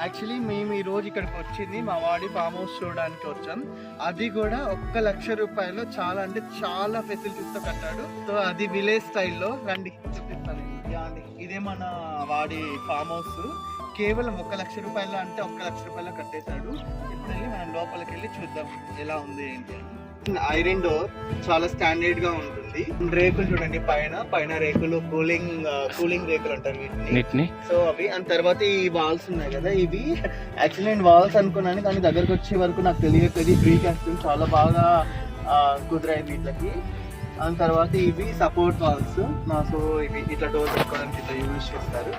Actually మేము ఈ రోజు ఇక్కడికి వచ్చింది మా వాడి ఫామ్ హౌస్ చూడడానికి వచ్చాం. అది కూడా ఒక్క లక్ష రూపాయలు చాలా అంటే చాలా ఫెసిలిటీస్తో కట్టాడు. సో అది విలేజ్ స్టైల్లో రండి చూపిస్తాను. అండి. ఇదే మన వాడి ఫామ్ హౌస్ కేవలం ఒక్క లక్ష రూపాయలు అంటే ఒక్క లక్ష రూపాయలు కట్టేశాడు. ఇప్పుడు వెళ్ళి మనం లోపలికి వెళ్ళి చూద్దాం ఎలా ఉంది ఏంటి అని. ఐరన్ డోర్ చాలా స్టాండర్డ్గా ఉంటుంది. రేకులు చూడండి పైన పైన రేకులు కూలింగ్ కూలింగ్ రేకులు అంటారు వీటిని. సో అవి అండ్ తర్వాత ఈ వాల్స్ ఉన్నాయి కదా ఇవి యాక్చువల్లీ నేను వాల్స్ అనుకున్నాను కానీ దగ్గరకు వచ్చే వరకు నాకు తెలియదు ప్రీ కాస్టింగ్ చాలా బాగా కుదిరాయి వీటికి. దాని తర్వాత ఇవి సపోర్ట్ వాల్స్ సో ఇవి ఇట్లా డోర్ పెట్టుకోవడానికి ఇట్లా యూజ్ చేస్తారు.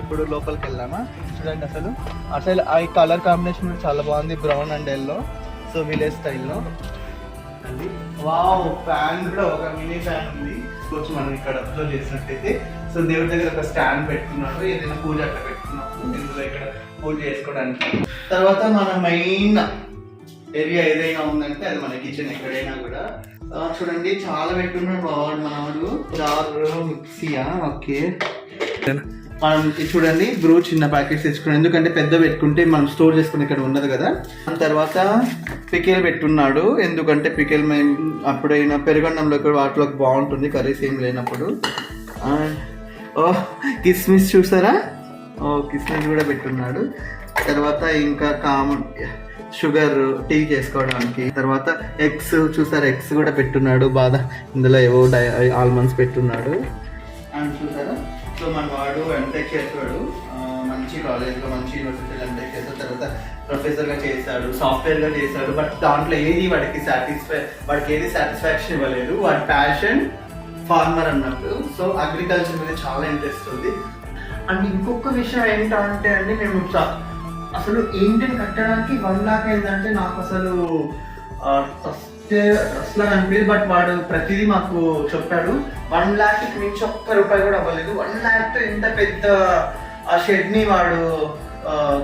ఇప్పుడు లోపలికి వెళ్దామా? చూడండి అసలు. అసలు ఆ కలర్ కాంబినేషన్ కూడా చాలా బాగుంది brown and yellow so village స్టైల్లో వావ్ ఫ్యాన్ కూడా ఒక మినీ ఫ్యాన్ ఉంది. కొంచెం మనం ఇక్కడ అబ్జర్వ్ చేసినట్టయితే సో దేవుడి దగ్గర ఒక స్టాండ్ పెట్టుకున్నాడు ఏదైనా పూజ అట్లా పెట్టుకున్నప్పుడు ఇందులో ఇక్కడ పూజ చేసుకోవడానికి. తర్వాత మన మెయిన్ ఏరియా ఏదైనా ఉందంటే అది మన కిచెన్ ఎక్కడైనా కూడా. చూడండి చాలా పెట్టుకున్నాడు బావాడు మనవాడు జారు మిక్సీయా ఓకే మనం చూడండి బ్రూ చిన్న ప్యాకెట్స్ తెచ్చుకున్నాం ఎందుకంటే పెద్ద పెట్టుకుంటే మనం స్టోర్ చేసుకుని ఇక్కడ ఉండదు కదా. దాని తర్వాత పికెల్ పెట్టున్నాడు. ఎందుకంటే పికెల్ మేము అప్పుడైనా పెరుగన్నంలో కూడా వాటిలోకి బాగుంటుంది కర్రీస్ ఏం లేనప్పుడు. ఓ కిస్మిస్ చూసారా? ఓ కిస్మిస్ కూడా పెట్టున్నాడు. తర్వాత ఇంకా కామన్ షుగర్ టీ చేసుకోవడానికి. తర్వాత ఎగ్స్ చూసారా? ఎగ్స్ కూడా పెట్టున్నాడు. బాధ ఇందులో ఏవో డై ఆల్మండ్స్ పెట్టున్నాడు. అండ్ చూసారా? సో మన వాడు ఎంటెక్ చేసాడు మంచి కాలేజ్లో మంచి యూనివర్సిటీలో ఎంటెక్ చేసిన తర్వాత ప్రొఫెసర్గా చేశాడు సాఫ్ట్వేర్గా చేశాడు బట్ దాంట్లో ఏది వాడికి సాటిస్ఫై వాడికి ఏది సాటిస్ఫాక్షన్ ఇవ్వలేదు. వాడి ప్యాషన్ ఫార్మర్ అన్నట్టు. సో అగ్రికల్చర్ మీద చాలా ఇంట్రెస్ట్ ఉంది. అండ్ ఇంకొక విషయం ఏంటంటే అండి మేము అసలు ఏంటిని కట్టడానికి వన్ లాక్ ఏంటంటే నాకు అసలు ఫస్ట్ అసలు అనిపించదు బట్ వాడు ప్రతిదీ మాకు చెప్పాడు. వన్ ల్యాక్ మించి ఒక్క రూపాయి కూడా అవ్వలేదు. వన్ ల్యాక్ ఇంత పెద్ద ఆ షెడ్ని వాడు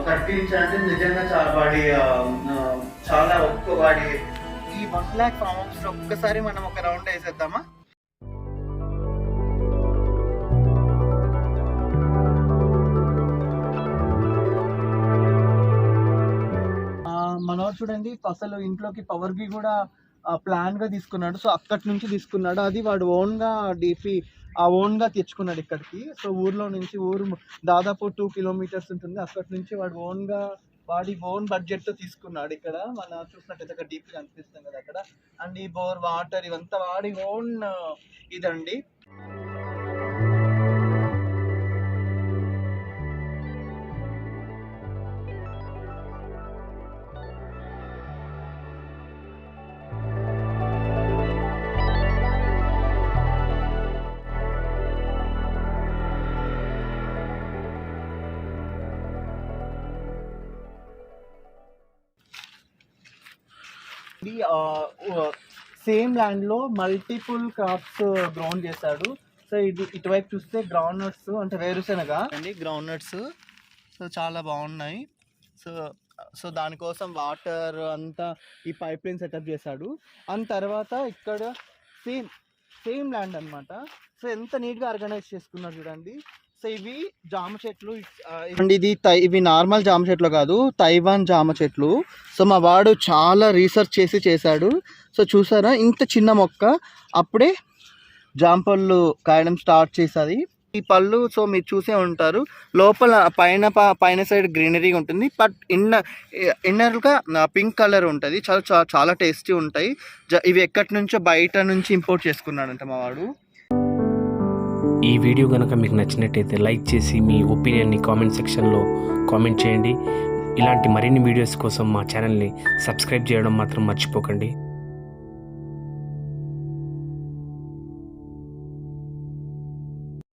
కట్టించాలంటే నిజంగా చాలా వాడి చాలా ఒక్క వాడి ఈ వన్ ల్యాక్ ఫామ్ హౌస్ ఒక్కసారి మనం ఒక రౌండ్ వేసేద్దామా? ఆ, మనోడు చూడండి అసలు ఇంట్లోకి పవర్ బి కూడా ప్లాన్గా తీసుకున్నాడు. సో అక్కడి నుంచి తీసుకున్నాడు. అది వాడు ఓన్గా డీపీ ఆ ఓన్గా తెచ్చుకున్నాడు ఇక్కడికి. సో ఊర్లో నుంచి ఊరు దాదాపు టూ కిలోమీటర్స్ ఉంటుంది. అక్కడి నుంచి వాడు ఓన్గా వాడి ఓన్ బడ్జెట్తో తీసుకున్నాడు ఇక్కడ. మన చూసినట్టయితే అక్కడ డీపీ కనిపిస్తుంది కదా అక్కడ. అండ్ ఈ బోర్ వాటర్ ఇవంతా వాడి ఓన్ ఇదండి. సేమ్ ల్యాండ్లో మల్టిపుల్ క్రాప్స్ గ్రౌండ్ చేశాడు. సో ఇది ఇటువైపు చూస్తే గ్రౌండ్ నట్స్ అంటే వేరుశెనగ. అండి గ్రౌండ్ నట్స్ సో చాలా బాగున్నాయి. సో సో దానికోసం వాటర్ అంతా ఈ పైప్ లైన్ సెటప్ చేశాడు. అండ్ తర్వాత ఇక్కడ సేమ్ సేమ్ ల్యాండ్ అన్నమాట. సో ఎంత నీట్గా ఆర్గనైజ్ చేసుకున్నారు చూడండి. సో ఇవి జామ చెట్లు అండ్ ఇది తై ఇవి నార్మల్ జామ చెట్లు కాదు తైవాన్ జామ చెట్లు. సో మా వాడు చాలా రీసెర్చ్ చేసి చేశాడు. సో చూసారా ఇంత చిన్న మొక్క అప్పుడే జామ పళ్ళు కాయడం స్టార్ట్ చేస్తుంది ఈ పళ్ళు సో మీరు చూసే ఉంటారు లోపల పైన ప- పైన సైడ్ గ్రీనరీ ఉంటుంది బట్ ఇన్నర్ ఇన్నర్గా పింక్ కలర్ ఉంటుంది చాలా చాలా టేస్టీ ఉంటాయి. జ- ఇవి ఎక్కడి నుంచో బయట నుంచి ఇంపోర్ట్ చేసుకున్నాడంట మా వాడు. ఈ వీడియో కనుక మీకు నచ్చినట్టయితే లైక్ చేసి మీ ఒపీనియన్ని కామెంట్ సెక్షన్లో కామెంట్ చేయండి. ఇలాంటి మరిన్ని వీడియోస్ కోసం మా ఛానల్ని సబ్స్క్రైబ్ చేయడం మాత్రం మర్చిపోకండి.